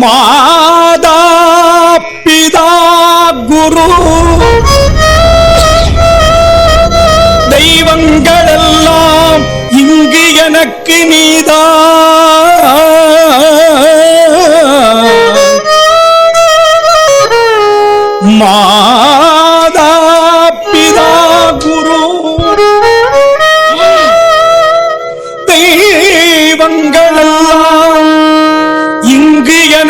மாதா பிதா குரு. தெய்வங்களெல்லாம் இங்கு எனக்கு நீதா. மாதா பிதா குரு. தெய்வங்களெல்லாம் இங்கு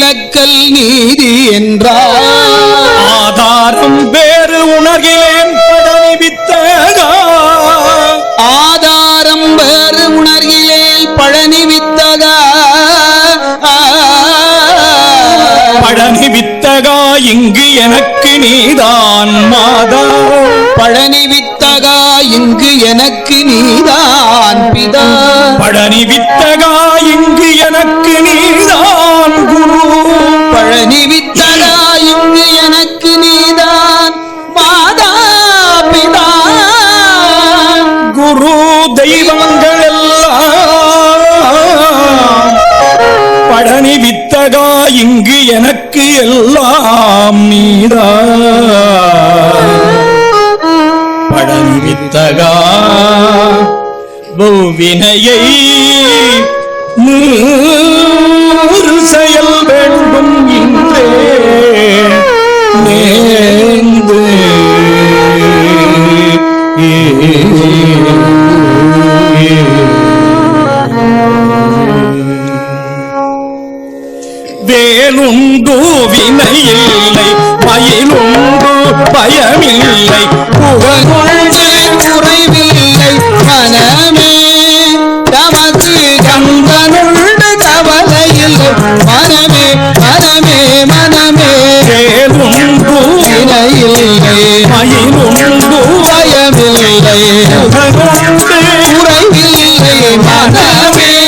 என்னை விலக்கல் நீதி என்றார். ஆதாரம் வேறு உணர்கிறேன் ஆதாரம் வேறு உணர்கிலேல் பழனி வித்தகா பழனி வித்தகா இங்கு எனக்கு நீதான் மாதா. பழனி வித்தகா இங்கு எனக்கு நீதான் பிதா. பழனி வித்தகா பழனி வித்தகா இங்கு எனக்கு எல்லாம் நீதா பழனி வித்தகா பூவினையை நூறு செயல் வேண்டும் இன்றே. வினையில்லை மயிலுண்டு பயமில்லை. புகழுண்டு குறைவில்லை மனமே தமக்கு கந்தனுண்டு கவலையில்லை மனமே மனமே மனமே. வேலுண்டு வினையில்லை மயிலுண்டு பயமில்லை. புகழுண்டு குறைவில்லை மனமே.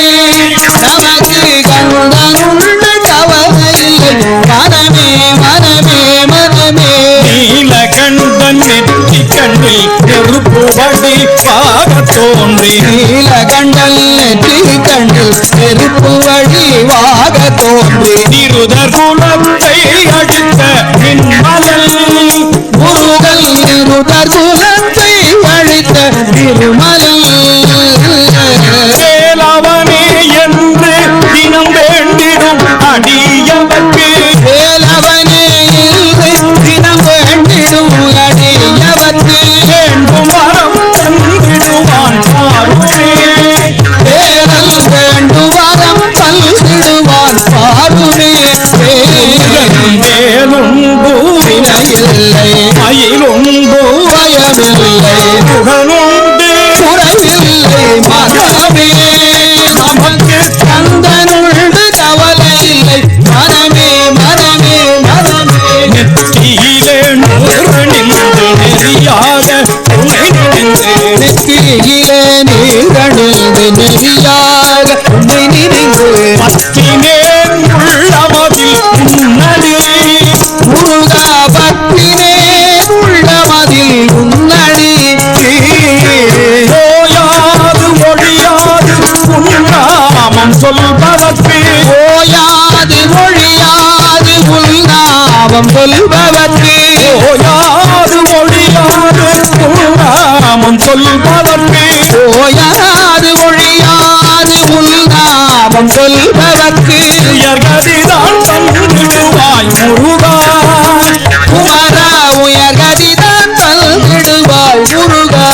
நெருப்பு வடி பாக தோன்றி. நீலகண்டல் நெற்றி கண்டில் நெருப்பு வழிவாக தோன்றி. நிருதர் குலத்தை அடித்த நின்மலல் முருகல் நிருடர் குலத்தை அழித்த திருமலல் வினையில்லை முருகா குமரா உயர்கதிதான் பல்கிடுவாய் முருகா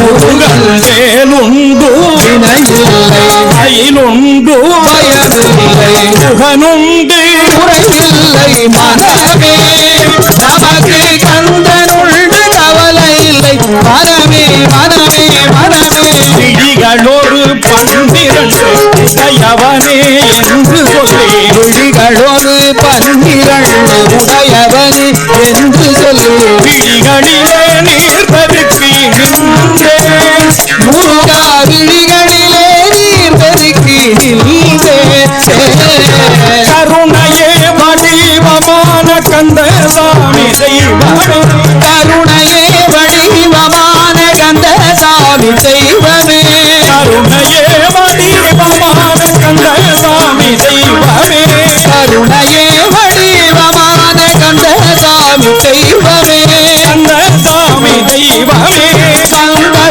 முருகன் வேலுண்டு வினையில்லை மயிலுண்டு பயமில்லை முகனுண்டு குறையில்லை மனமே பன்னிரண்டு உடையவனே என்று சொல்லி விழிகளிலே நீர் பெருக்கி நின்றேன் முருகா விழிகளிலே நீர் பெருக்கி கருணையே வடிவமான கந்த சாமி தெய்வமே கருணையே வடிவமான கந்த சாமி தெய்வமே கருணையே வடிவமான கந்த சாமி தெய்வமே கருணையே வடிவமான கந்த சாமி தெய்வமே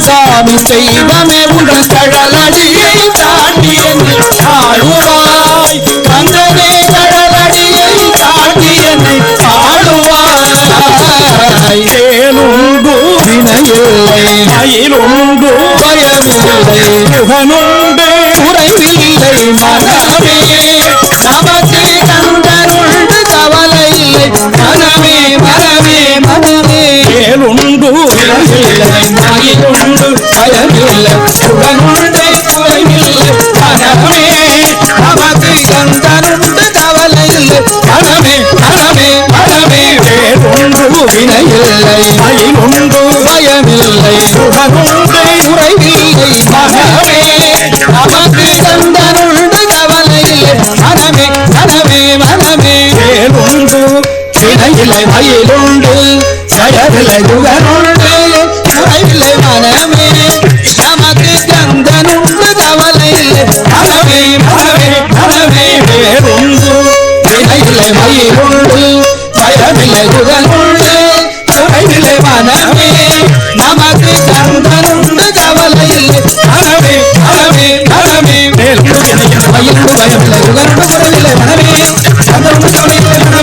சாமி தெய்வமே உங்கள் கடலடியை தாண்டி என்னை ஆளுவாய் கந்தனே கடலடியை தாண்டி என்னை ஆளுவாய் தேனுண்டு வினையில்லை மயிலுண்டு பயமில்லை. முகனுண்டு குறைவில்லை மனமே. நமக்கு கந்தனுண்டு கவலை இல்லை. மனமே மனமே மனமே. தேனுண்டு மகிழுண்டு பயமில்லை. சுகனுண்டு குறைவில்லை மனமே நமக்கு கந்தனுண்டு கவலை இல்லை மனமே மனமே மனமே தேனுண்டு வினையில்லை. மயிலுண்டு பயமில்லை. முகனுண்டு குறைவில்லை மனமே நமக்கு கந்தனுண்டு கவலை மனமே மனமே மனமே தேனுண்டு வினையில்லை. மயிலுண்டு ஜயவில்லை யுகனுண்டு குறைவில்லை மனமே மனமே மனமே மனமே தேனுண்டு வினையில்லை பயமில்லை யுகனுண்டு மனமே நமக்கு கந்தனுண்டு கவலை இல்லை மனமே மனமே. மனமே பயமில்லை மனமே கந்தனுண்டு கவலை இல்லை